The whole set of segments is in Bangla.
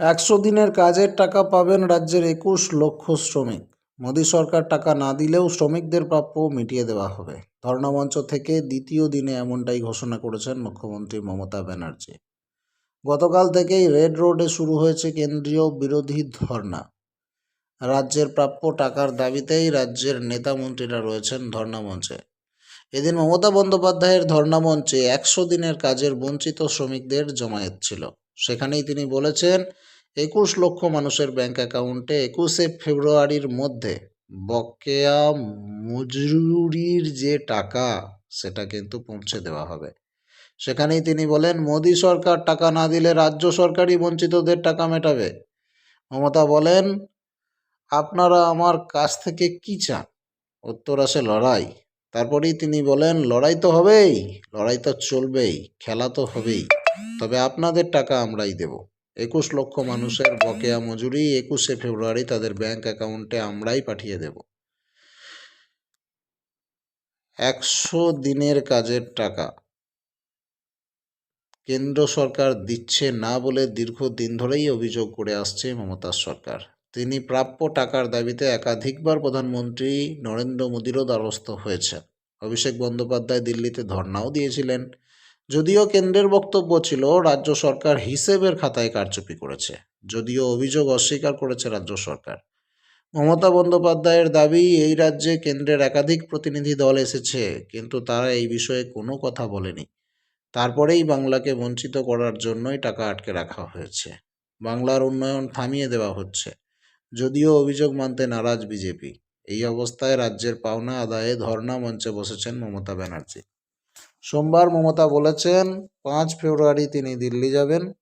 একশো দিনের কাজের টাকা পাবেন রাজ্যের একুশ লক্ষ শ্রমিক। মোদী সরকার টাকা না দিলেও শ্রমিকদের প্রাপ্য মিটিয়ে দেওয়া হবে। ধর্ণামঞ্চ থেকে দ্বিতীয় দিনে এমনটাই ঘোষণা করেছেন মুখ্যমন্ত্রী মমতা ব্যানার্জি। গতকাল থেকেই রেড রোডে শুরু হয়েছে কেন্দ্রীয় বিরোধী ধর্ণা। রাজ্যের প্রাপ্য টাকার দাবিতেই রাজ্যের নেতা মন্ত্রীরা রয়েছেন ধর্ণামঞ্চে। এদিন মমতা বন্দ্যোপাধ্যায়ের ধর্ণামঞ্চে একশো দিনের কাজের বঞ্চিত শ্রমিকদের জমায়েত ছিল। সেখানেই তিনি বলেছেন, একুশ লক্ষ মানুষের ব্যাংক অ্যাকাউন্টে একুশে ফেব্রুয়ারির মধ্যে বকেয়া মজুরির যে টাকা, সেটা কিন্তু পৌঁছে দেওয়া হবে। সেখানেই তিনি বলেন, মোদী সরকার টাকা না দিলে রাজ্য সরকারই বঞ্চিতদের টাকা মেটাবে। মমতা বলেন, আপনারা আমার কাছ থেকে কি চান? উত্তর আসে, লড়াই। তারপরেই তিনি বলেন, লড়াই তো হবেই, লড়াই তো চলবেই, খেলা তো হবেই। তবে আপনাদের টাকা আমরাই দেব। একুশ লক্ষ মানুষের বকেয়া মজুরি একুশে ফেব্রুয়ারি তাদের ব্যাংক অ্যাকাউন্টে আমরাই পাঠিয়ে দেব। একশো দিনের কাজের টাকা। কেন্দ্র সরকার দিচ্ছে না বলে দীর্ঘদিন ধরেই অভিযোগ করে আসছে মমতা সরকার। তিনি প্রাপ্য টাকার দাবিতে একাধিকবার প্রধানমন্ত্রী নরেন্দ্র মোদীরও দ্বারস্থ হয়েছেন। অভিষেক বন্দ্যোপাধ্যায় দিল্লিতে ধর্নাও দিয়েছিলেন। যদিও কেন্দ্রের বক্তব্য ছিল, রাজ্য সরকার হিসেবের খাতায় কারচুপি করেছে। যদিও অভিযোগ অস্বীকার করেছে রাজ্য সরকার। মমতা বন্দ্যোপাধ্যায়ের দাবি, এই রাজ্যে কেন্দ্রের একাধিক প্রতিনিধি দল এসেছে, কিন্তু তারা এই বিষয়ে কোনো কথা বলেনি। তারপরেই বাংলাকে বঞ্চিত করার জন্যই টাকা আটকে রাখা হয়েছে। বাংলার উন্নয়ন থামিয়ে দেওয়া হচ্ছে। যদিও অভিযোগ মানতে নারাজ বিজেপি। এই অবস্থায় রাজ্যের পাওনা আদায়ে ধর্ণা মঞ্চে বসেছেন মমতা ব্যানার্জি। সোমবার মমতা বলেছেন, পাঁচ ফেব্রুয়ারি তিনি দিল্লি যাবেন।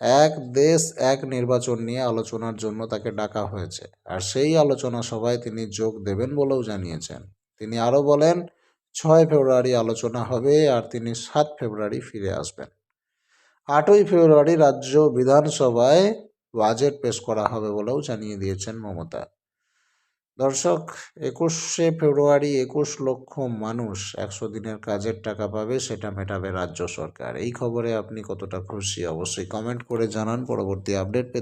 এক দেশ, এক নির্বাচন নিয়ে আলোচনার জন্য তাকে ডাকা হয়েছে। আর সেই আলোচনা সভায় তিনি যোগ দেবেন বলেও জানিয়েছেন। তিনি আরও বলেন, ছয় ফেব্রুয়ারি আলোচনা হবে আর তিনি সাত ফেব্রুয়ারি ফিরে আসবেন। আটই ফেব্রুয়ারি রাজ্য বিধানসভায় বাজেট পেশ করা হবে বলেও জানিয়ে দিয়েছেন মমতা। দর্শক, একুশে ফেব্রুয়ারি একুশ লক্ষ মানুষ একশো দিনের কাজের টাকা পাবে, সেটা মেটাবে রাজ্য সরকার। এই খবরে আপনি কতটা খুশি অবশ্যই কমেন্ট করে জানান। পরবর্তী আপডেট পেতে